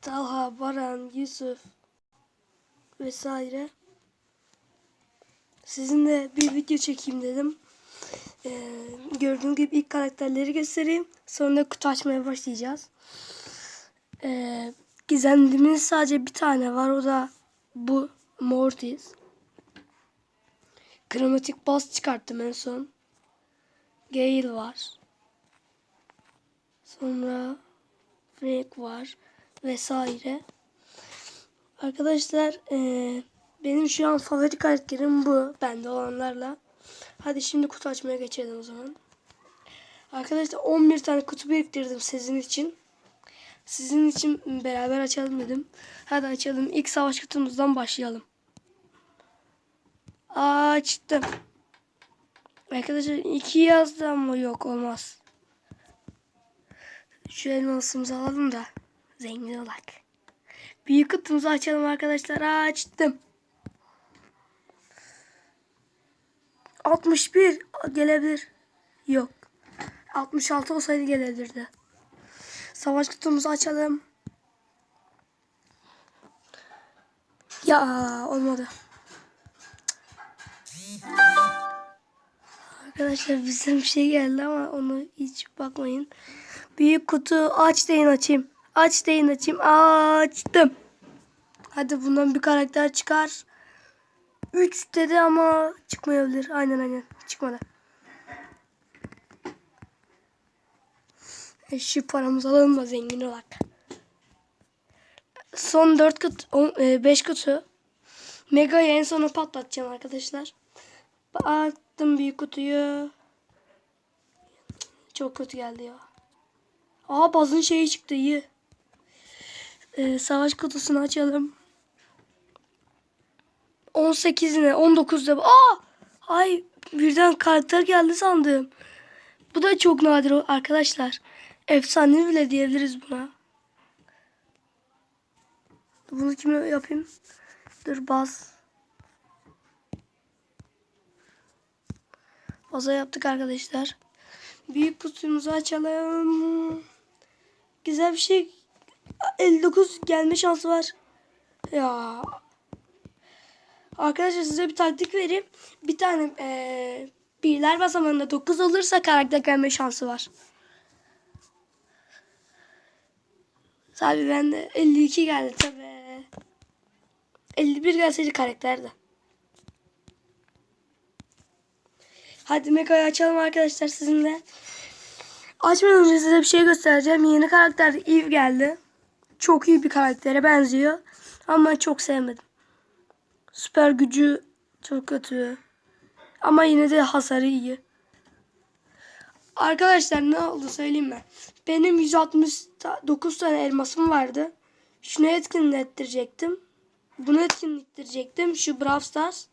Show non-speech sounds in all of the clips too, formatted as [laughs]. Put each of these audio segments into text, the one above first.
Talha, Baran, Yusuf vesaire. Sizinle bir video çekeyim dedim. Ee, gördüğünüz gibi ilk karakterleri göstereyim. Sonra kutu açmaya başlayacağız. Ee, gizemimiz sadece bir tane var. O da bu Mortis. Kromatik bas çıkarttım en son. Gale var. Sonra Frank var vesaire. Arkadaşlar eee, benim şu an favori karakterim bu. Bende olanlarla. Hadi şimdi kutu açmaya geçelim o zaman. Arkadaşlar 11 tane kutu biriktirdim sizin için. Sizin için beraber açalım dedim. Hadi açalım. İlk savaş kutumuzdan başlayalım. Açtım. Arkadaşlar iki yazdı ama yok olmaz. Şu elmasımızı alalım da zengin olak. Büyük kutumuzu açalım arkadaşlar. Açtım. 61 gelebilir. Yok. 66 olsaydı gelebilirdi. Savaş kutumuzu açalım. Ya olmadı. Arkadaşlar bizden bir şey geldi ama onu hiç bakmayın. Büyük kutu aç deyin açayım. Aç deyin açayım. Açtım. Hadi bundan bir karakter çıkar. 3 dedi ama çıkmayabilir. Aynen aynen çıkmadı. E, şu paramızı alalım da zengin olak. Son 4 kutu, 5 kutu. Mega'yı en sona patlatacağım arkadaşlar. Attım büyük kutuyu. Çok kötü geldi ya. Aa bazın şeyi çıktı iyi. Ee, savaş kutusunu açalım. 18 ne? 19'da. Aa! Ay birden karakter geldi sandım. Bu da çok nadir arkadaşlar. Efsane bile diyebiliriz buna. Bunu kime yapayım? Dur bas. Baza yaptık arkadaşlar. Büyük kutumuzu açalım. Güzel bir şey. 59 gelme şansı var. Ya. Arkadaşlar size bir taktik vereyim. Bir tane eee birler basamağında 9 olursa karakter gelme şansı var. Tabii bende 52 geldi tabii. 51 gelseydi karakterdi. Hadi Mega'yı açalım arkadaşlar sizinle. Açmadan önce size bir şey göstereceğim. Yeni karakter Eve geldi. Çok iyi bir karaktere benziyor. Ama çok sevmedim. Süper gücü çok kötü. Ama yine de hasarı iyi. Arkadaşlar ne oldu söyleyeyim mi? Benim 169 tane elmasım vardı. Şunu etkinlettirecektim. Bunu etkinlettirecektim. Şu Brawl Stars.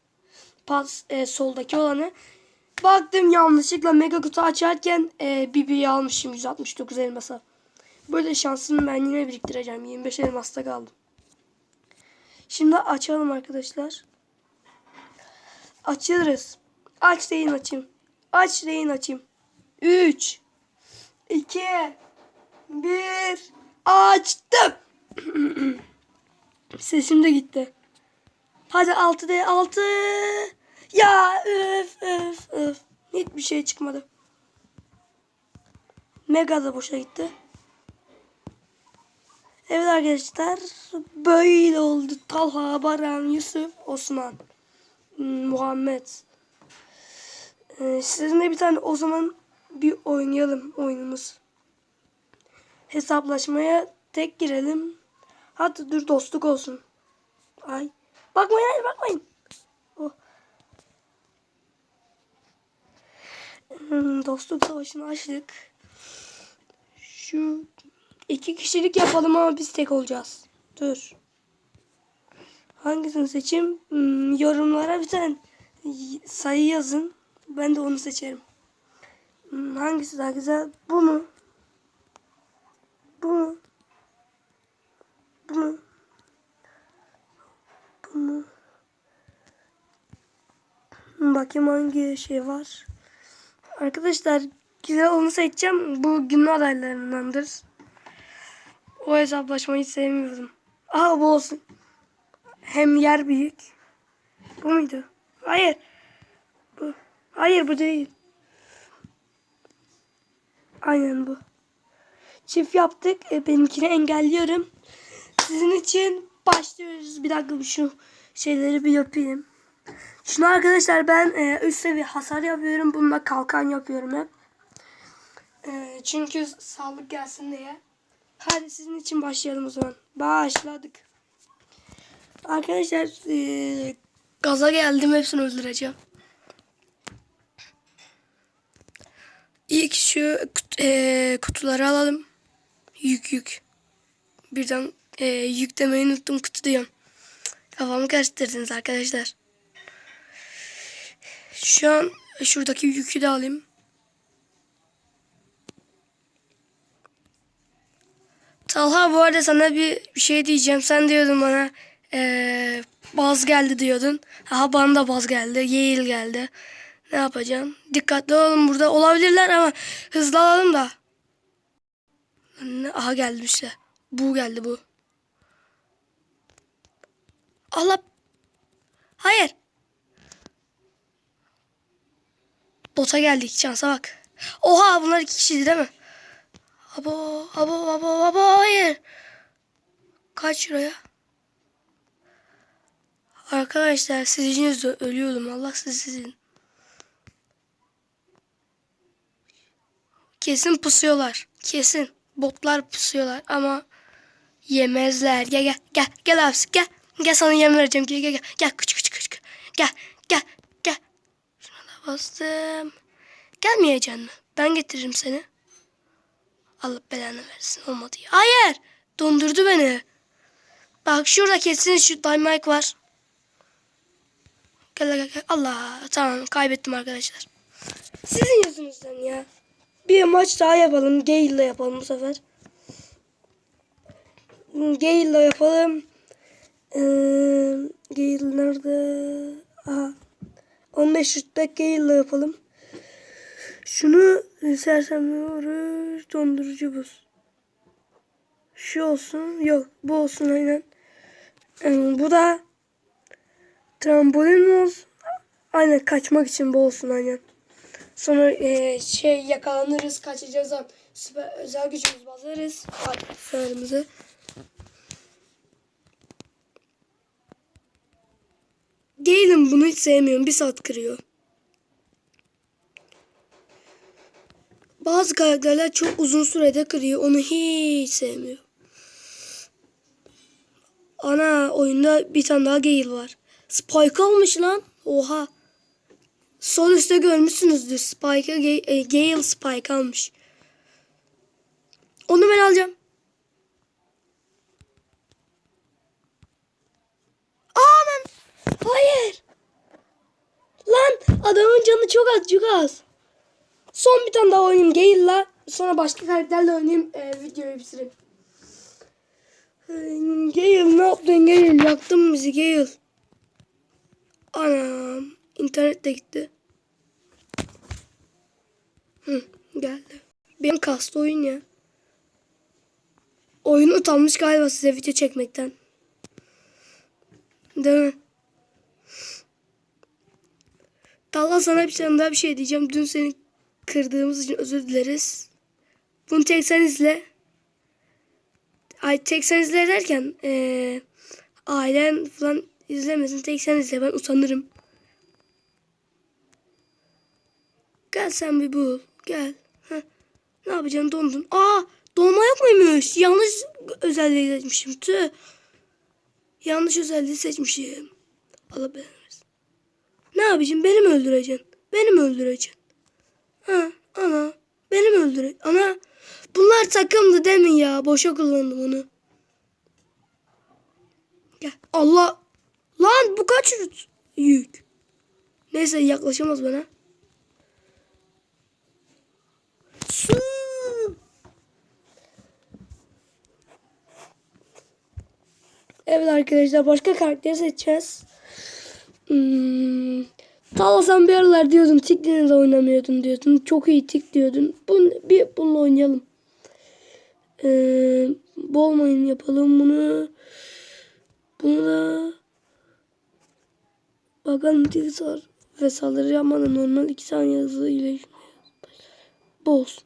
Pas, e, soldaki olanı. Baktım yanlışlıkla mega kutu açarken e, Bibi'yi almışım 169 elmasa. Böyle şansımı ben yine biriktireceğim. 25 elmasta kaldım. Şimdi açalım arkadaşlar. Açılırız. Aç deyin açayım. Aç deyin açayım. 3 2 1 Açtım. [clears throat] Sesim de gitti. Hadi 6 de 6. Ya öf öf öf. Hiçbir şey çıkmadı. Mega da boşa gitti. Evet arkadaşlar böyle oldu. Talha, Baran, Yusuf, Osman, Muhammed. Ee, sizinle bir tane o zaman bir oynayalım oyunumuz. Hesaplaşmaya tek girelim. Hatta dur dostluk olsun. Ay. Bakmayın hayır bakmayın. Oh. Hmm, dostluk savaşını açtık. Şu iki kişilik yapalım ama biz tek olacağız. Dur. Hangisini seçeyim? Hmm, yorumlara bir tane sayı yazın. Ben de onu seçerim. Hmm, hangisi daha güzel? Bu mu? Bu mu? Bu mu? Bu mu? Hmm, Bakayım hangi şey var. Arkadaşlar güzel onu seçeceğim. Bu günün adaylarındandır. O hesaplaşmayı hiç sevmiyorum. Aa bu olsun. Hem yer büyük. Bu muydu? Hayır. Bu. Hayır bu değil. Aynen bu. Çift yaptık. E, benimkini engelliyorum. Sizin için başlıyoruz. Bir dakika şu şeyleri bir yapayım. Şunu arkadaşlar ben e, üst seviye hasar yapıyorum. Bununla kalkan yapıyorum hep. E, çünkü sağlık gelsin diye. Hadi sizin için başlayalım o zaman. Başladık. Arkadaşlar e, gaza geldim. Hepsini öldüreceğim. İlk şu kut- e, kutuları alalım. Yük yük. Birden e, yük demeyi unuttum kutu diyorum. Kafamı karıştırdınız arkadaşlar. Şu an şuradaki yükü de alayım. Talha bu arada sana bir şey diyeceğim. Sen diyordun bana eee baz geldi diyordun. Aha bana da baz geldi. Yeğil geldi. Ne yapacağım? Dikkatli olalım burada. Olabilirler ama hızlı alalım da. Aha geldi işte. Bu geldi bu. Allah. Hayır. Bota geldik. Şansa bak. Oha bunlar iki kişiydi değil mi? Abo, abo, abo, abo, hayır. Kaç şuraya? Arkadaşlar sizin ölüyordum. Allah sizi sizin. Kesin pusuyorlar. Kesin. Botlar pusuyorlar ama yemezler. Gel gel gel gel abisi gel. Gel sana yem vereceğim. Gel gel gel. Gel küçük küçük küçük. Gel gel gel. Şuna da bastım. Gelmeyeceksin mi? Ben getiririm seni. Allah belanı versin. Olmadı. Hayır. Dondurdu beni. Bak şurada kesin şu Dynamite var. Gel gel gel. Allah. Tamam kaybettim arkadaşlar. Sizin yüzünüzden ya. Bir maç daha yapalım. Gale'la yapalım bu sefer. Gale'la yapalım. Ee, Gale nerede? Aha. 15 rütbe Gale'la yapalım. Şunu sersemliyoruz. Dondurucu buz. Şu olsun. Yok bu olsun aynen. Ee, bu da trambolin mi olsun? Aynen kaçmak için bu olsun aynen. Sonra e, şey yakalanırız kaçacağız an süper özel gücümüz basarız. Fenerimizi. Gale'im bunu hiç sevmiyorum. Bir saat kırıyor. Bazı karakterler çok uzun sürede kırıyor. Onu hiç sevmiyorum. Ana oyunda bir tane daha Gale var. Spike almış lan. Oha. Sol üstte görmüşsünüzdür. Spike'ı Ga- e, Gale Spike almış. Onu ben alacağım. Ben. Hayır. Lan adamın canı çok az çok az. Son bir tane daha oynayayım Gale'la. Sonra başka karakterle oynayayım. E, videoyu bitireyim. Gale ne yaptın Gale? Yaktın bizi Gale. Anam. internet de gitti. Hı, geldi. Benim kastı oyun ya. Oyun utanmış galiba size video çekmekten. Değil mi? Talha sana bir tane daha bir şey diyeceğim. Dün seni kırdığımız için özür dileriz. Bunu tek sen izle. Ay tek sen izle derken eee ailen falan izlemesin. Tek sen izle ben utanırım. Gel sen bir bul. Gel. Heh. Ne yapacaksın dondun. Aa donma yok muymuş? Yanlış özelliği seçmişim. Tüh. Yanlış özelliği seçmişim. Allah belanı. Ne yapacağım? Beni mi öldüreceksin? Beni mi öldüreceksin? Ha, ana. Beni mi öldüreceksin? Ana. Bunlar takımdı mi ya? Boşa kullandım onu. Gel. Allah. Lan bu kaç yük? Neyse yaklaşamaz bana. Su. Evet arkadaşlar başka karakteri seçeceğiz. Hmm. Tala sen bir aralar diyordun Tiklin'le oynamıyordun diyordun. Çok iyi Tik diyordun. Bun, bir bununla oynayalım. Ee, Bol yapalım bunu. Bunu da bakalım tilsar ve saldırı yapmadan normal 2 saniye hızlı ile olsun.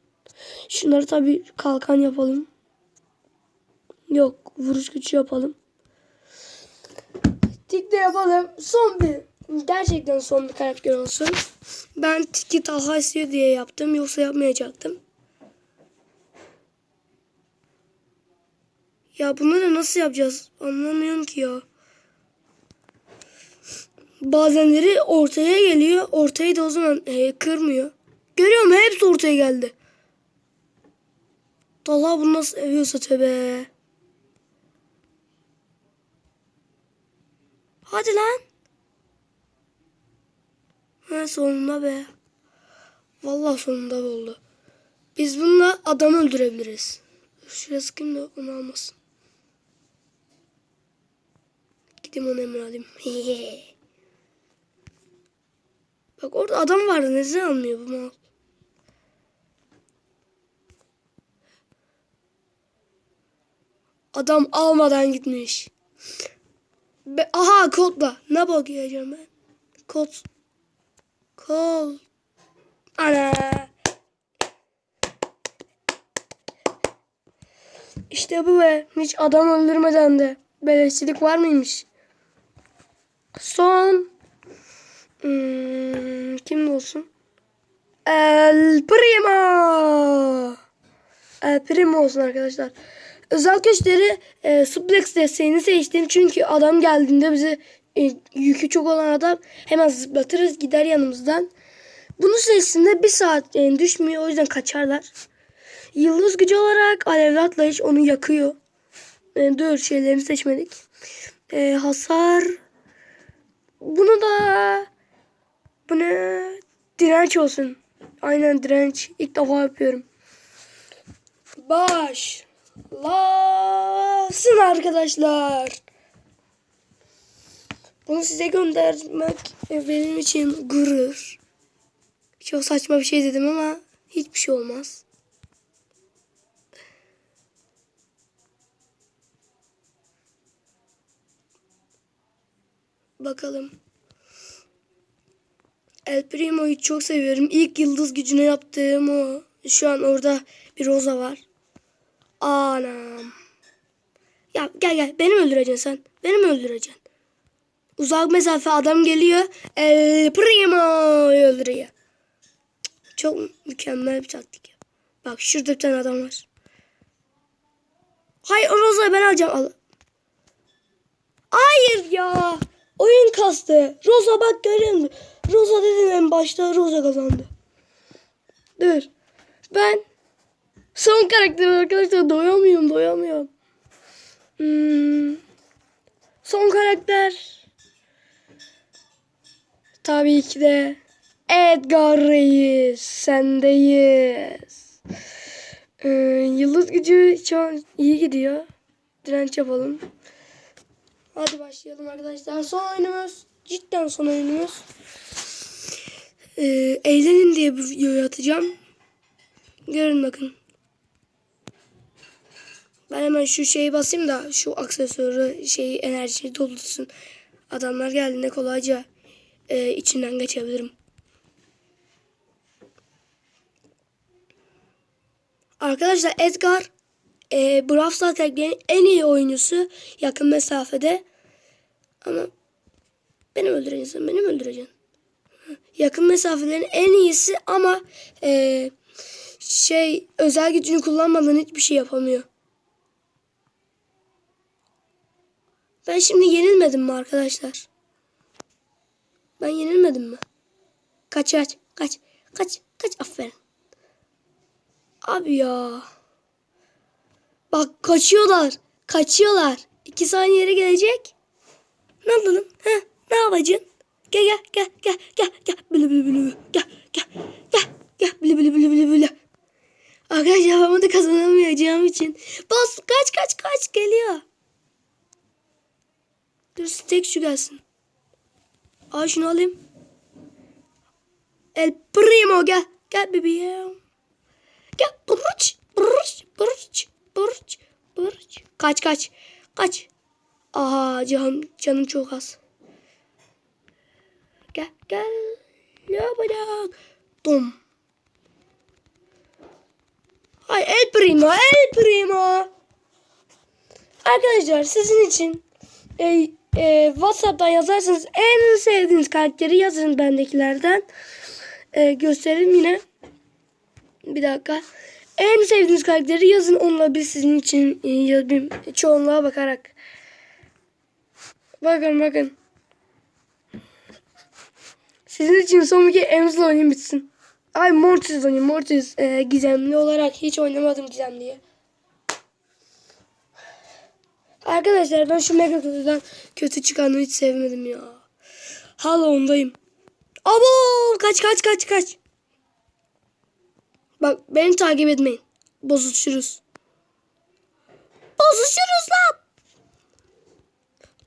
Şunları tabi kalkan yapalım. Yok vuruş gücü yapalım. Tik de yapalım. Son bir gerçekten son bir karakter olsun. Ben Tiki Talha istiyor diye yaptım. Yoksa yapmayacaktım. Ya bunları nasıl yapacağız? Anlamıyorum ki ya. Bazenleri ortaya geliyor. Ortayı da o zaman e, kırmıyor. Görüyor musun? Hepsi ortaya geldi. Allah bunu nasıl seviyorsa tövbe. Hadi lan. Ha sonunda be. Vallahi sonunda oldu. Biz bununla adam öldürebiliriz. Şuraya sıkayım da onu almasın. Gideyim onu hemen alayım. [laughs] Bak orada adam vardı. Neden almıyor bu mal? Adam almadan gitmiş. Be Aha kodla. Ne bakacağım ben? Kod. Kol. Ana. İşte bu be. Hiç adam öldürmeden de beleşçilik var mıymış? Son. Hmm, kim olsun? El Primo. El Primo olsun arkadaşlar. Özel güçleri e, suplex desteğini seçtim. Çünkü adam geldiğinde bize e, yükü çok olan adam hemen zıplatırız gider yanımızdan. Bunu seçtiğinde bir saat yani düşmüyor. O yüzden kaçarlar. Yıldız gücü olarak alevli atlayış onu yakıyor. E, dur şeylerini seçmedik. E, hasar. Bunu da bu ne? Direnç olsun. Aynen direnç. İlk defa yapıyorum. Başlasın arkadaşlar. Bunu size göndermek benim için gurur. Çok saçma bir şey dedim ama hiçbir şey olmaz. Bakalım. El Primo'yu çok seviyorum. İlk yıldız gücüne yaptığım o. Şu an orada bir Rosa var. Anam. Ya gel gel. Beni mi öldüreceksin sen? Beni mi öldüreceksin? Uzak mesafe adam geliyor. El Primo'yu öldürüyor. Çok mükemmel bir taktik. Bak şurada bir tane adam var. Hayır o Rosa'yı ben alacağım. Al. Hayır ya. Oyun kastı. Rosa bak görüyor musun? Rosa dedim en başta Rosa kazandı. Dur. Ben son karakterim arkadaşlar doyamıyorum doyamıyorum. Hmm. Son karakter. Tabii ki de Edgar Reis. Sendeyiz. Ee, yıldız gücü an iyi gidiyor. Direnç yapalım. Hadi başlayalım arkadaşlar. Son oyunumuz. Cidden son oyunumuz. Ee, eğlenin diye bu videoyu atacağım. Görün bakın. Ben hemen şu şeyi basayım da şu aksesuarı şeyi enerjiyi doldursun. Adamlar geldiğinde kolayca e, içinden geçebilirim. Arkadaşlar Edgar e, Brawl Stars en iyi oyuncusu yakın mesafede. Ama beni öldüreceksin, beni mi öldüreceksin? Yakın mesafelerin en iyisi ama e, şey özel gücünü kullanmadan hiçbir şey yapamıyor. Ben şimdi yenilmedim mi arkadaşlar? Ben yenilmedim mi? Kaç kaç kaç kaç kaç aferin. Abi ya. Bak kaçıyorlar. Kaçıyorlar. İki saniyeye gelecek. Ne yapalım? Ha? Ne yapacaksın? Gel gel gel gel gel gel. Bili bili bili. Gel gel gel gel. Bili bili bili bili bili. Arkadaşlar ben bunu kazanamayacağım için. Bas kaç kaç kaç geliyor. Dur tek şu gelsin. Aa şunu alayım. El primo gel. Gel bebeğim. Gel burç burç burç burç Barış. Kaç kaç. Kaç. Aha can, canım çok az. Gel gel. Ne yapacak? Dom. Ay el primo el primo. Arkadaşlar sizin için e, e, WhatsApp'tan yazarsanız en sevdiğiniz karakteri yazın bendekilerden. E, göstereyim yine. Bir dakika. En sevdiğiniz karakteri yazın. Onunla biz sizin için e, yazayım. Çoğunluğa bakarak. Bakın bakın. Sizin için son bir kere Ems'le oynayayım bitsin. Ay Mortis oynayayım. Mortis e, gizemli olarak hiç oynamadım gizemliye. Arkadaşlar ben şu Mega Kutu'dan kötü çıkanı hiç sevmedim ya. Hala ondayım. Abo kaç kaç kaç kaç. Bak beni takip etmeyin. Bozuşuruz. Bozuşuruz lan.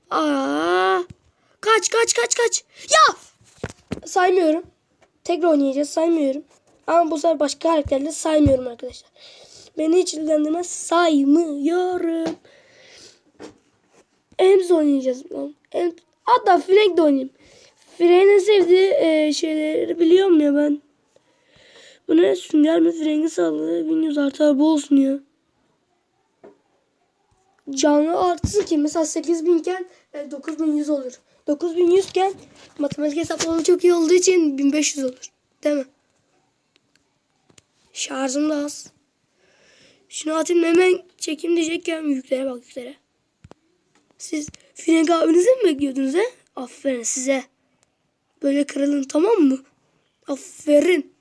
Aa, kaç kaç kaç kaç. Ya saymıyorum. Tekrar oynayacağız saymıyorum. Ama bu sefer başka karakterle saymıyorum arkadaşlar. Beni hiç ilgilendirmez saymıyorum. Ems oynayacağız. Ems, hatta Frank de oynayayım. Frank'in sevdiği e, şeyleri biliyorum ya ben. Bu ne? Sünger mi? Frank'i salladı. 1100 artı bu olsun ya. Canlı artısı ki mesela 8000 iken e, 9100 olur. 9100 iken matematik hesaplama çok iyi olduğu için 1500 olur. Değil mi? Şarjım da az. Şunu atayım hemen çekeyim diyecekken yüklere bak yüklere. Siz Frank abinizi mi bekliyordunuz he? Aferin size. Böyle kırılın tamam mı? Aferin.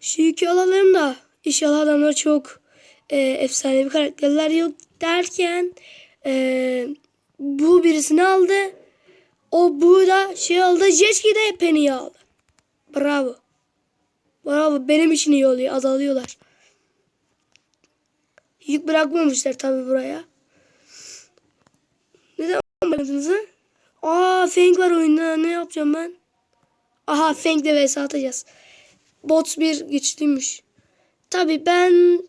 Şu yükü alalım da inşallah adamlar çok e, efsanevi karakterler yok derken e, bu birisini aldı. O bu da şey aldı. Jetski de Penny'i aldı. Bravo. Bravo. Benim için iyi oluyor. Azalıyorlar. Yük bırakmamışlar tabi buraya. Ha? Aa Feng var oyunda. Ne yapacağım ben? Aha Feng'le vs atacağız. Bot bir güçlüymüş. Tabi ben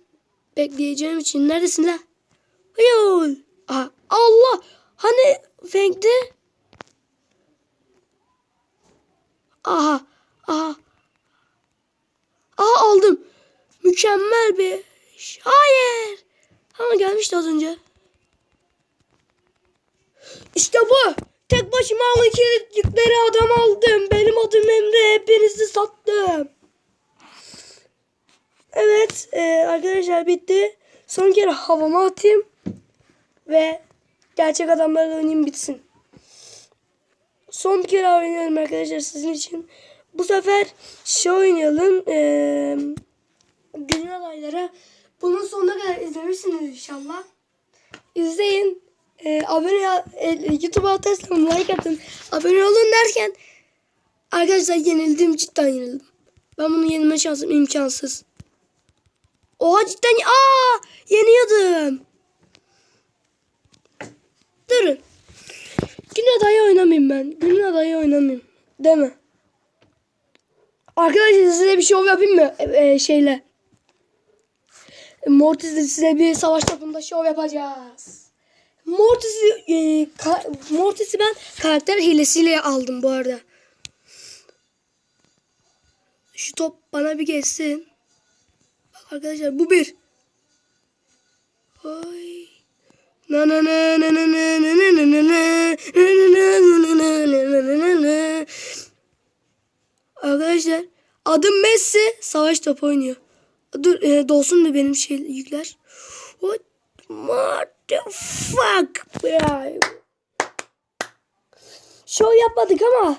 bekleyeceğim için. Neredesin la? Hayol. Aha Allah. Hani Feng'de? Aha. Aha. Aha aldım. Mükemmel bir. Hayır. Ama gelmişti az önce. İşte bu. Tek başıma o iki yükleri adam aldım. Benim adım Emre. Hepinizi sattım. Evet e, arkadaşlar bitti. Son kere havama atayım. Ve gerçek adamlarla oynayayım bitsin. Son bir kere oynayalım arkadaşlar sizin için. Bu sefer şey oynayalım. E, günün adayları. Bunun sonuna kadar izlemişsiniz inşallah. İzleyin. E, abone e, YouTube'a atarsanız like atın. Abone olun derken arkadaşlar yenildim cidden yenildim. Ben bunu yenilme şansım imkansız. Oha cidden aa yeniyordum. Durun. Gün adayı oynamayayım ben. Gün adayı oynamayayım. Mi? Arkadaşlar size bir şov yapayım mı? E, e, şeyle. Mortis'le size bir savaş topunda şov yapacağız. Mortis'i e, Mortis'i ben karakter hilesiyle aldım bu arada. Şu top bana bir geçsin. Bak arkadaşlar bu bir. Ay. Na na na na na na na na na na na. Na na. Arkadaşlar adım Messi savaş topu oynuyor. Dur e, dolsun mu benim şey yükler? What the fuck? Ya. Şov yapmadık ama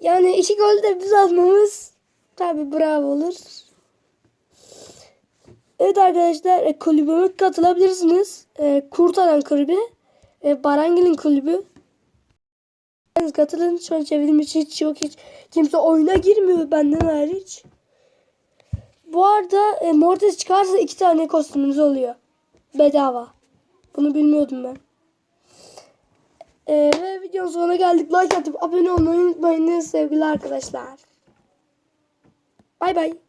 yani iki gol de biz atmamız tabi bravo olur. Evet arkadaşlar e, kulübüme katılabilirsiniz. E, Kurtaran kulübü. E, Barangil'in kulübü. Katılın. Şu an çevirdiğim için hiç yok. Hiç kimse oyuna girmiyor benden hariç. Bu arada e, Mortis çıkarsa iki tane kostümünüz oluyor. Bedava. Bunu bilmiyordum ben. E, ve videonun sonuna geldik. Like atıp abone olmayı unutmayın sevgili arkadaşlar. Bay bay.